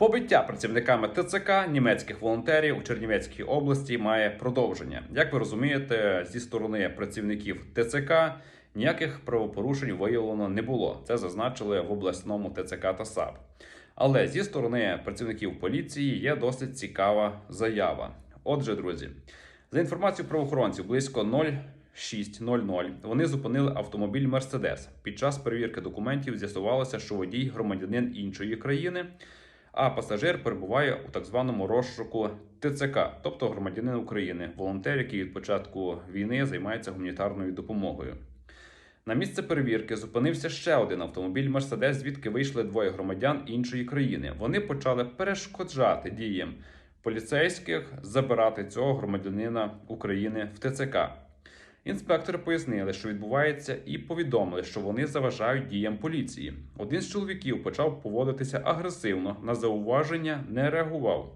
Побиття працівниками ТЦК німецьких волонтерів у Чернівецькій області має продовження. Як ви розумієте, зі сторони працівників ТЦК ніяких правопорушень виявлено не було. Це зазначили в обласному ТЦК та САП. Але зі сторони працівників поліції є досить цікава заява. Отже, друзі, за інформацією правоохоронців, близько 06.00 вони зупинили автомобіль Мерседес. Під час перевірки документів з'ясувалося, що водій громадянин іншої країни, а пасажир перебуває у так званому розшуку ТЦК, тобто громадянин України, волонтер, який від початку війни займається гуманітарною допомогою. На місце перевірки зупинився ще один автомобіль Мерседес, звідки вийшли двоє громадян іншої країни. Вони почали перешкоджати діям поліцейських забирати цього громадянина України в ТЦК. Інспектори пояснили, що відбувається, і повідомили, що вони заважають діям поліції. Один з чоловіків почав поводитися агресивно, на зауваження не реагував.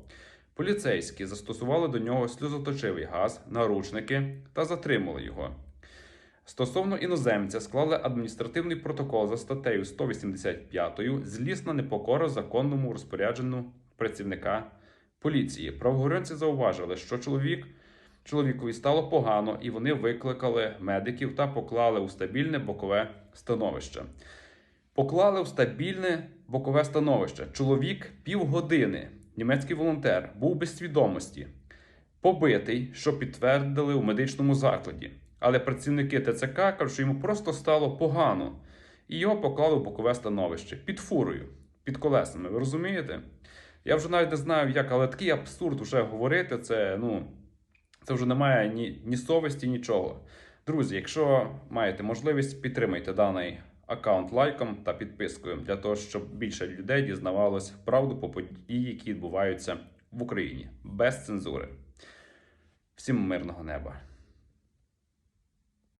Поліцейські застосували до нього сльозоточивий газ, наручники та затримали його. Стосовно іноземця склали адміністративний протокол за статтею 185 злісна непокора законному розпорядженню працівника поліції. Правоохоронці зауважили, що чоловік чоловікові стало погано, і вони викликали медиків та поклали у стабільне бокове становище. Поклали в стабільне бокове становище. Чоловік півгодини, німецький волонтер, був без свідомості, побитий, що підтвердили у медичному закладі. Але працівники ТЦК кажуть, що йому просто стало погано, і його поклали в бокове становище під фурою, під колесами. Ви розумієте? Я вже навіть не знаю, як, але такий абсурд вже говорити. Це ну це вже немає ні, ні совісті, нічого. Друзі, якщо маєте можливість, підтримайте даний аккаунт лайком та підпискою для того, щоб більше людей дізнавалось правду по події, які відбуваються в Україні без цензури. Всім мирного неба!